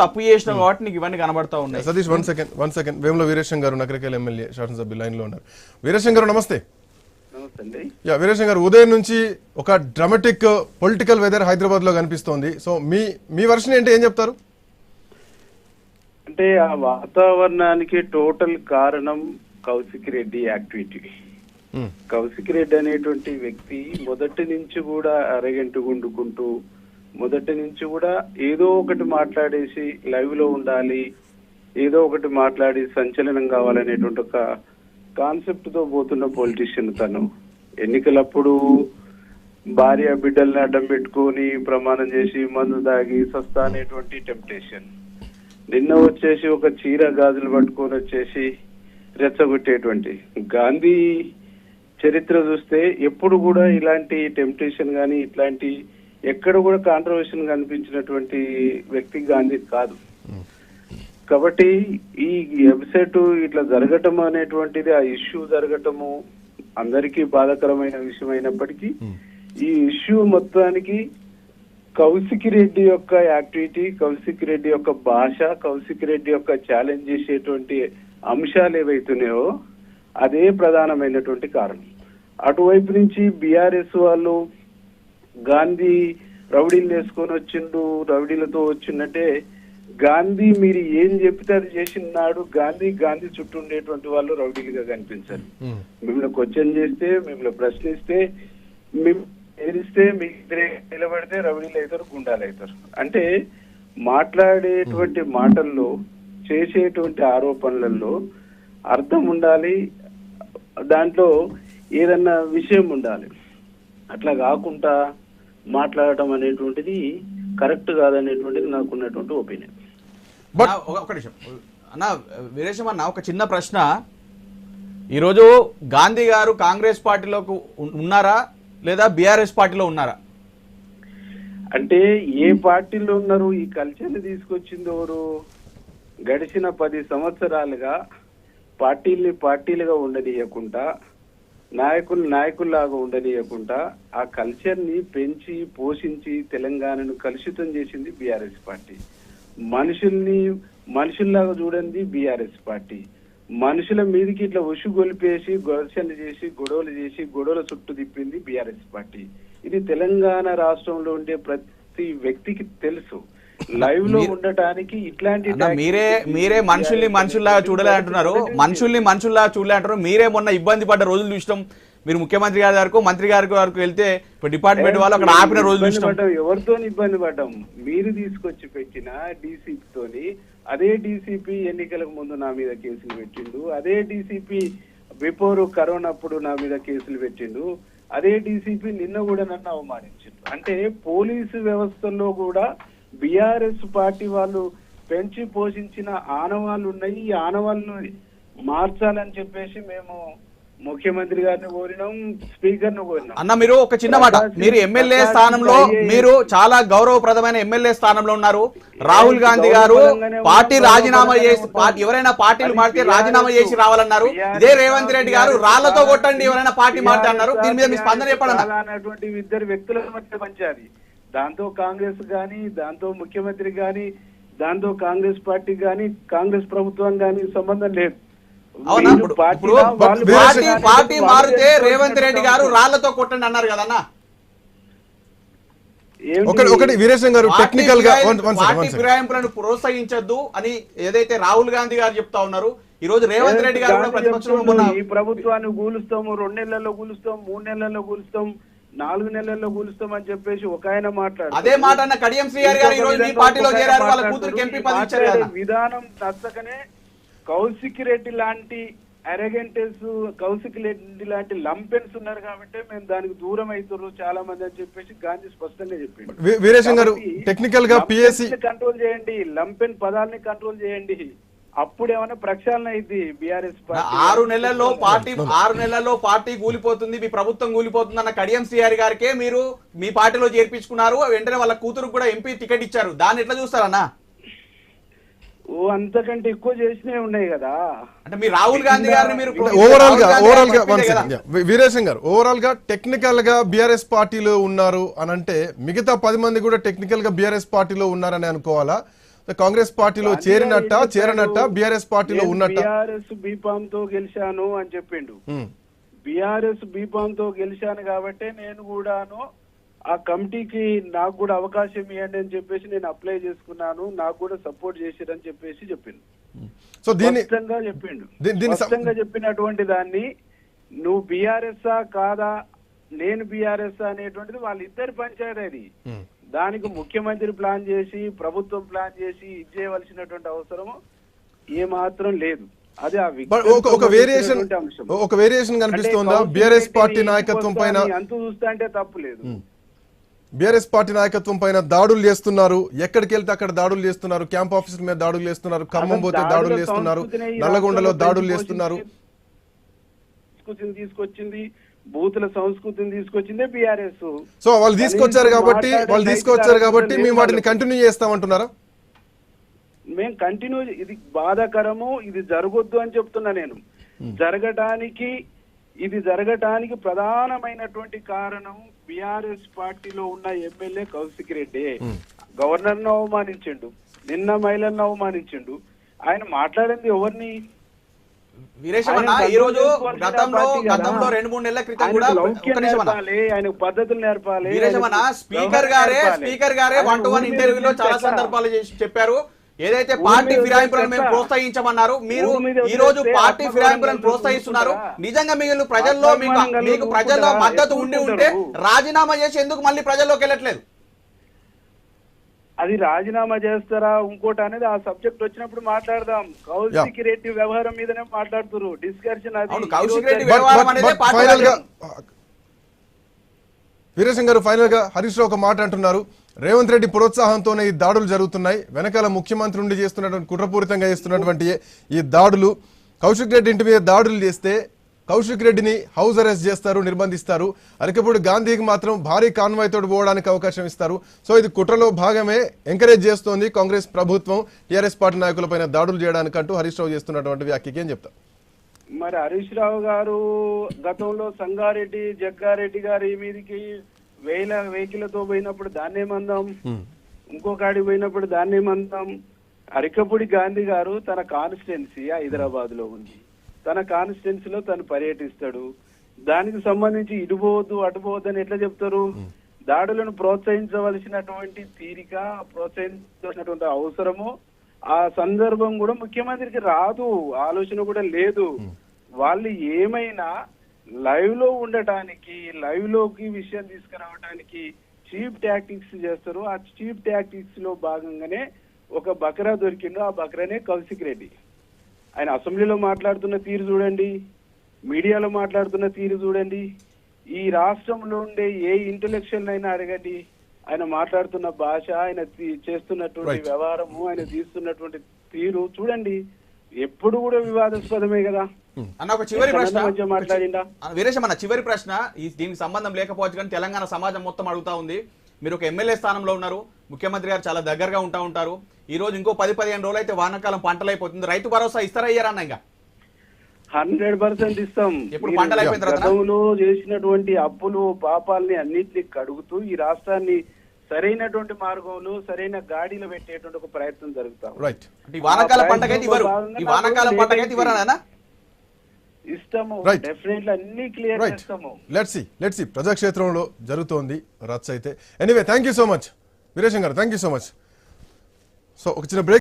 తప్పు చేసినావు కాబట్టి నీకు ఇవన్నీ కనబడతా ఉన్నాయి. Satish one second one second Vemula Veeresham గారు నకరికల్ ఎమ్మెల్యే శాసనసభ్యులు లైన్లో ఉన్నారు. వీరేశం గారు నమస్తే. యా వీరేశం గారు ఉదయం నుంచి ఒక డ్రామాటిక్ పొలిటికల్ వెదర్ హైదరాబాద్లో కనిపిస్తోంది. సో మీ మీ వర్షన్ ఏంటి? ఏం చెప్తారు? అంటే ఆ వాతావరణానికి టోటల్ కారణం కౌశిక్ రెడ్డి యాక్టివిటీ మ్మ్. కౌశిక్ రెడ్డి అనేటువంటి వ్యక్తి మొదటి నుంచి కూడా అరగంట గుండుకుంటూ మొదటి నుంచి కూడా ఏదో ఒకటి మాట్లాడేసి లైవ్లో ఉండాలి ఏదో ఒకటి మాట్లాడి సంచలనం కావాలనేటువంటి ఒక కాన్సెప్ట్తో పోతున్న పొలిటీషియన్ తను. ఎన్నికలప్పుడు భార్య బిడ్డల్ని అడ్డం పెట్టుకొని ప్రమాణం చేసి మందు దాగి సస్తా అనేటువంటి టెంప్టేషన్ నిన్న వచ్చేసి ఒక చీర గాజులు పట్టుకొని వచ్చేసి రెచ్చగొట్టేటువంటి. గాంధీ చరిత్ర చూస్తే ఎప్పుడు కూడా ఇలాంటి టెంప్టేషన్ కానీ ఇట్లాంటి ఎక్కడ కూడా కాంట్రవర్షన్ కనిపించినటువంటి వ్యక్తి గాంధీ కాదు. కాబట్టి ఈ వెబ్సైట్ ఇట్లా జరగటం అనేటువంటిది ఆ ఇష్యూ జరగటము అందరికీ బాధాకరమైన విషయం అయినప్పటికీ ఈ ఇష్యూ మొత్తానికి కౌశిక్ రెడ్డి యొక్క యాక్టివిటీ కౌశిక్ రెడ్డి యొక్క భాష కౌశిక్ రెడ్డి యొక్క ఛాలెంజ్ చేసేటువంటి అంశాలు ఏవైతున్నాయో అదే ప్రధానమైనటువంటి కారణం. అటువైపు నుంచి బీఆర్ఎస్ వాళ్ళు గాంధీ రౌడీలు వేసుకొని వచ్చిండు రౌడీలతో వచ్చిందంటే గాంధీ మీరు ఏం చెప్తే అది చేసినాడు. గాంధీ గాంధీ చుట్టూ ఉండేటువంటి వాళ్ళు రౌడీలుగా కనిపించారు. మ్మ్. మిమ్మల్ని క్వశ్చన్ చేస్తే మిమ్మల్ని ప్రశ్నిస్తే మేము ఎదిరిస్తే మీ ఎదురే నిలబడితే రౌడీలు అవుతారు గుండాలు అవుతారు. అంటే మాట్లాడేటువంటి మాటల్లో చేసేటువంటి ఆరోపణలలో అర్థం ఉండాలి. దాంట్లో ఏదన్నా విషయం ఉండాలి. అట్లా కాకుండా మాట్లాడటం అనేటువంటిది కరెక్ట్ కాదనేటువంటిది నాకు ఉన్నటువంటి ఒపీనియన్ ఒక- నిమిషం. అన్న వీరేశం అన్న ఒక చిన్న ప్రశ్న. ఈరోజు గాంధీ గారు కాంగ్రెస్ పార్టీలోకి ఉన్- ఉన్నారా? లేదా బీఆర్ఎస్ పార్టీలో ఉన్నారా? అంటే ఏ పార్టీలో ఉన్నారు? ఈ కల్చర్ని తీసుకొచ్చింది ఎవరు? గడిచిన పది సంవత్సరాలుగా పార్టీల్ని పార్టీలుగా ఉండనీయకుండా నాయకులు నాయకుల్లాగా ఉండనీయకుండా ఆ కల్చర్ని పెంచి పోషించి తెలంగాణను కలుషితం చేసింది బీఆర్ఎస్ పార్టీ. మనుషుల్ని మనుషుల్లాగా చూడండి బీఆర్ఎస్ పార్టీ. మనుషుల మీదకి ఇట్లా ఉషు గొలిపేసి ఘర్షణలు చేసి గొడవలు చేసి గొడవల చుట్టూ తిప్పింది బీఆర్ఎస్ పార్టీ. ఇది తెలంగాణ రాష్ట్రంలో ఉండే ప్రతి వ్యక్తికి తెలుసు. లైవ్లో ఉండటానికి ఇట్లాంటి మీరే మీరే మనుషుల్ని మనుషుల్లాగా చూడలే అంటున్నారు. మనుషుల్ని మనుషుల్లాగా చూడలే అంటున్నారు. మీరే మొన్న ఇబ్బంది పడ్డ రోజులు చూసినాం. మీరు ముఖ్యమంత్రి గారి వరకు మంత్రి గారి వరకు వెళ్తే ఇప్పుడు డిపార్ట్మెంట్ వాళ్ళు అక్కడ ఆపిన పడ్డాం. ఎవరితో ఇబ్బంది పడ్డాం? మీరు తీసుకొచ్చి పెట్టిన డీసీపీ తోని అదే డీసీపీ ఎన్నికలకు ముందు నా మీద కేసులు పెట్టిండు. అదే డీసీపీ బిఫోర్ కరోనా అప్పుడు నా మీద కేసులు పెట్టిండు. అదే డీసీపీ నిన్న కూడా నన్ను అవమానించిండు. అంటే పోలీసు వ్యవస్థలో కూడా బీఆర్ఎస్ పార్టీ వాళ్ళు పెంచి పోషించిన ఆనవాళ్ళు ఉన్నాయి. ఈ ఆనవాళ్ళను మార్చాలని చెప్పేసి మేము ముఖ్యమంత్రి గారిని కోరినాం స్పీకర్ను కోరినాం. అన్న మీరు ఒక చిన్న మాట. మీరు ఎమ్మెల్యే స్థానంలో మీరు చాలా గౌరవప్రదమైన ఎమ్మెల్యే స్థానంలో ఉన్నారు. రాహుల్ గాంధీ గారు పార్టీ రాజీనామా చేసి ఎవరైనా పార్టీలు మారితే రాజీనామా చేసి రావాలన్నారు. ఇదే రేవంత్ రెడ్డి గారు రాళ్ళతో కొట్టండి ఎవరైనా పార్టీ మారితే అన్నారు. దీని మీద మీ స్పందన. అనేటువంటి ఇద్దరు వ్యక్తుల మధ్య పంచాది దాంతో కాంగ్రెస్ గాని దాంతో ముఖ్యమంత్రి గాని దాంతో కాంగ్రెస్ పార్టీ గాని కాంగ్రెస్ ప్రభుత్వం గాని సంబంధం లేదు. పార్టీ మారితే రేవంత్ రెడ్డి గారు రాళ్ళతో కొట్టండి అన్నారు కదన్నా? ఒకటి ఒకటి వీరేశం గారు పార్టీ టెక్నికల్గా ఫిరాయింపులను ప్రోత్సహించొద్దు అని ఏదైతే రాహుల్ గాంధీ గారు చెప్తా ఉన్నారు ఈ రోజు రేవంత్ రెడ్డి గారు ఈ ప్రభుత్వాన్ని కూలుస్తాము రెండు నెలల్లో కూలుస్తాం మూడు నెలల్లో కూలుస్తాం నాలుగు నెలల్లో కూలుస్తాం అని చెప్పేసి ఒక ఆయన మాట్లాడు. అదే మాట అన్న కడియం శ్రీహరి గారు ఈ రోజు మీ పార్టీలో చేరారు వాళ్ళ కూతురికి ఎంపీ పదవి ఇచ్చారు కదా. అన్న. విధానం నచ్చకనే కౌశిక్ రెడ్డి లాంటి అరగెంటెస్ కౌశిక్ రెడ్డి లాంటి లంపెన్స్ ఉన్నారు కాబట్టి మేము దానికి దూరం అవుతున్నారు చాలా మంది అని చెప్పేసి గాంధీ స్పష్టంగా చెప్పిండు. వీ- వీరేశం గారు టెక్నికల్గా పిఎస్సి కంట్రోల్ చేయండి లంపెన్ పదాలని కంట్రోల్ చేయండి. అప్పుడు ఏమైనా ప్రక్షాళన అయింది బీఆర్ఎస్ ఆరు నెలల్లో పార్టీ ఆరు నెలల్లో పార్టీ కూలిపోతుంది మీ ప్రభుత్వం కూలిపోతుంది అన్న కడియం శ్రీహరి గారికే మీరు మీ పార్టీలో చేర్పించుకున్నారు వెంటనే వాళ్ళ కూతురు కూడా ఎంపీ టికెట్ ఇచ్చారు. దాన్ని ఎట్లా చూస్తారన్నా? ఓ అంతకంటే ఎక్కువ చేసినవి ఉన్నాయి కదా. అంటే మీ రాహుల్ గాంధీ గారిని మీరు ఓవరాల్గా ఓవరాల్గా వీరేశం గారు ఓవరాల్గా టెక్నికల్గా బీఆర్ఎస్ పార్టీలో ఉన్నారు అని అంటే మిగతా పది మంది కూడా టెక్నికల్గా బీఆర్ఎస్ పార్టీలో ఉన్నారని అనుకోవాలా? కాంగ్రెస్ పార్టీలో చేరినట్ట చేరనట్ట? బీఆర్ఎస్ పార్టీలో నేను ఉన్నట్ట? బీఆర్ఎస్ బీఫామ్తో గెలిచాను అని చెప్పిండు. బీఆర్ఎస్ బీఫామ్తో గెలిచాను కాబట్టి నేను కూడాను ఆ కమిటీకి నాకు కూడా అవకాశం ఇవ్వండి అని చెప్పేసి నేను అప్లై చేసుకున్నాను. నాకు కూడా సపోర్ట్ చేసిరని చెప్పేసి చెప్పిండు. సో దీన్ని స్పష్టంగా చెప్పిండు. స్పష్టంగా చెప్పినటువంటి దాన్ని నువ్వు బీఆర్ఎస్ కాదా? నేను బీఆర్ఎస్ అనేటువంటిది వాళ్ళిద్దరి పంచాయతీ అది. దానికి ముఖ్యమంత్రి ప్లాన్ చేసి ప్రభుత్వం ప్లాన్ చేసి ఇది చేయవలసినటువంటి అవసరం ఏ మాత్రం లేదు అది ఒక వేరియేషన్. ఒక వేరియేషన్ కనిపిస్తోందా? బీఆర్ఎస్ పార్టీ నాయకత్వం పైన అంతు చూస్తా అంటే తప్పు లేదు. బీఆర్ఎస్ పార్టీ నాయకత్వం పైన దాడులు చేస్తున్నారు. ఎక్కడికి వెళ్తే అక్కడ దాడులు చేస్తున్నారు. క్యాంప్ ఆఫీసుల మీద దాడులు చేస్తున్నారు. ఖమ్మం పోతే దాడులు చేస్తున్నారు. నల్లగొండలో దాడులు చేస్తున్నారు. తీసుకొచ్చింది బూతుల సంస్కృతిని తీసుకొచ్చిందే బీఆర్ఎస్. సో వాళ్ళు తీసుకొచ్చారు కాబట్టి వాళ్ళు తీసుకొచ్చారు కాబట్టి మేము వాటిని. కంటిన్యూ చేస్తామంటున్నారా? మేము కంటిన్యూ ఇది బాధాకరము ఇది జరగొద్దు అని చెప్తున్నా నేను. జరగటానికి ఇది జరగటానికి ప్రధానమైనటువంటి కారణం బీఆర్ఎస్ పార్టీలో ఉన్న ఎమ్మెల్యే కౌశిక్ రెడ్డి. గవర్నర్ను అవమానించిండు నిన్న మహిళలను అవమానించిండు. ఆయన మాట్లాడింది ఎవరిని? ఈ రోజు గతంలో గతంలో రెండు మూడు నెలల క్రితం కూడా పద్ధతులు నేర్పాలి స్పీకర్ గారే. స్పీకర్ వన్ టు వన్ ఇంటర్వ్యూలో చాలా సందర్భాలు చెప్పారు ఏదైతే పార్టీ ఫిరాయింపులను మేము ప్రోత్సహించమన్నారు మీరు ఈ రోజు పార్టీ ఫిరాయింపులను ప్రోత్సహిస్తున్నారు? నిజంగా మీరు ప్రజల్లో మీకు మీకు ప్రజల్లో? మద్దతు ఉండి ఉంటే. రాజీనామా చేసి ఎందుకు మళ్ళీ ప్రజల్లోకి వెళ్ళట్లేదు అది రాజీనామా చేస్తారా? ఇంకోటి అనేది ఆ సబ్జెక్ట్ వచ్చినప్పుడు మాట్లాడదాం. కౌశిక్ రెడ్డి వ్యవహారం మీదనే మాట్లాడుతున్నారు డిస్కషన్ అది. వీరేశం గారు ఫైనల్గా హరీష్ రావు ఒక మాట అంటున్నారు. రేవంత్ రెడ్డి ప్రోత్సాహంతోనే ఈ దాడులు జరుగుతున్నాయి. వెనకాల ముఖ్యమంత్రి నుండి చేస్తున్నటువంటి కుట్రపూరితంగా చేస్తున్నటువంటి ఈ దాడులు కౌశిక్ రెడ్డి ఇంటి మీద దాడులు చేస్తే కౌశిక్ రెడ్డిని హౌస్ అరెస్ట్ చేస్తారు నిర్బంధిస్తారు. అరకపూడి గాంధీకి మాత్రం భారీ కాన్వాయ్ తోటి పోవడానికి అవకాశం ఇస్తారు. సో ఇది కుట్రలో భాగమే ఎంకరేజ్ చేస్తోంది కాంగ్రెస్ ప్రభుత్వం. టీఆర్ఎస్ పార్టీ నాయకులపైన దాడులు చేయడానికంటూ హరీష్ రావు చేస్తున్నటువంటి వ్యాఖ్యకి ఏం చెప్తారు మరి హరీష్ రావు గారు గతంలో సంగారెడ్డి జగ్గారెడ్డి గారి మీదికి వేల వెహికల్తో పోయినప్పుడు దాన్ని ఏమందాం ఇంకో కాడికి పోయినప్పుడు దాన్ని ఏమందాం అరికపూడి గాంధీ గారు తన కాన్స్టిట్యున్సీ హైదరాబాద్లో ఉంది. తన కాన్స్టిట్యున్సీలో తను పర్యటిస్తాడు. దానికి సంబంధించి ఇటు పోవద్దు అటు పోవద్దు అని ఎట్లా చెప్తారు? దాడులను ప్రోత్సహించవలసినటువంటి తీరిక ప్రోత్సహించవలసినటువంటి అవసరము ఆ సందర్భం కూడా ముఖ్యమంత్రికి రాదు ఆలోచన కూడా లేదు. వాళ్ళు ఏమైనా లైవ్లో ఉండటానికి లైవ్లోకి విషయం తీసుకురావడానికి చీప్ టాక్టిక్స్ చేస్తారు. ఆ చీప్ టాక్టిక్స్లో భాగంగానే ఒక బకరా దొరికిండు ఆ బకరానే కౌశిక్ రెడ్డి. ఆయన అసెంబ్లీలో మాట్లాడుతున్న తీరు చూడండి మీడియాలో మాట్లాడుతున్న తీరు చూడండి ఈ రాష్ట్రంలో ఉండే ఏ ఇంటలెక్చువల్ అయినా అడగండి ఆయన మాట్లాడుతున్న భాష ఆయన చేస్తున్నటువంటి. వ్యవహారము ఆయన తీస్తున్నటువంటి తీరు చూడండి ఎప్పుడు కూడా వివాదాస్పదమే కదా. అన్న ఒక చివరి ప్రశ్న. ఆ, వీరేశం అన్న చివరి ప్రశ్న. ఈ దీనికి సంబంధం లేకపోవచ్చు కానీ తెలంగాణ సమాజం మొత్తం అడుగుతా ఉంది. మీరు ఒక ఎమ్మెల్యే స్థానంలో ఉన్నారు. ముఖ్యమంత్రి గారు చాలా దగ్గరగా ఉంటా ఉంటారు. ఈ రోజు ఇంకో పది పదిహేను రోజులు అయితే వానాకాలం పంటలు అయిపోతుంది రైతు భరోసా ఇస్తారా ఇయ్యారన్న ఇంకా? హండ్రెడ్ పర్సెంట్ ఇస్తాం. ఎప్పుడు మీరు పంటలు అయిపోయిన? గతంలో చేసినటువంటి అప్పులు పాపాలని అన్నిటిని కడుగుతూ ఈ రాష్ట్రాన్ని సరైనటువంటి మార్గంలో సరైన గాడిలో పెట్టేటువంటి ఒక ప్రయత్నం జరుగుతాం రైట్ అంటే ఈ వానాకాల ఆ పంటకైతే ఇవ్వరు. ప్రయత్నంలో ఈ వానాకాల భాగంగా పంటకైతే ఇవ్వరా ఇస్తాము. డెఫినెట్లీ అన్ని క్లియర్ రైట్ చేస్తాము. లెట్స్ సి లెట్స్ సి ప్రజాక్షేత్రంలో జరుగుతోంది రచ్చ అయితే. Anyway thank you so much Veeresham గారు thank you so much so ఒక చిన్న బ్రేక్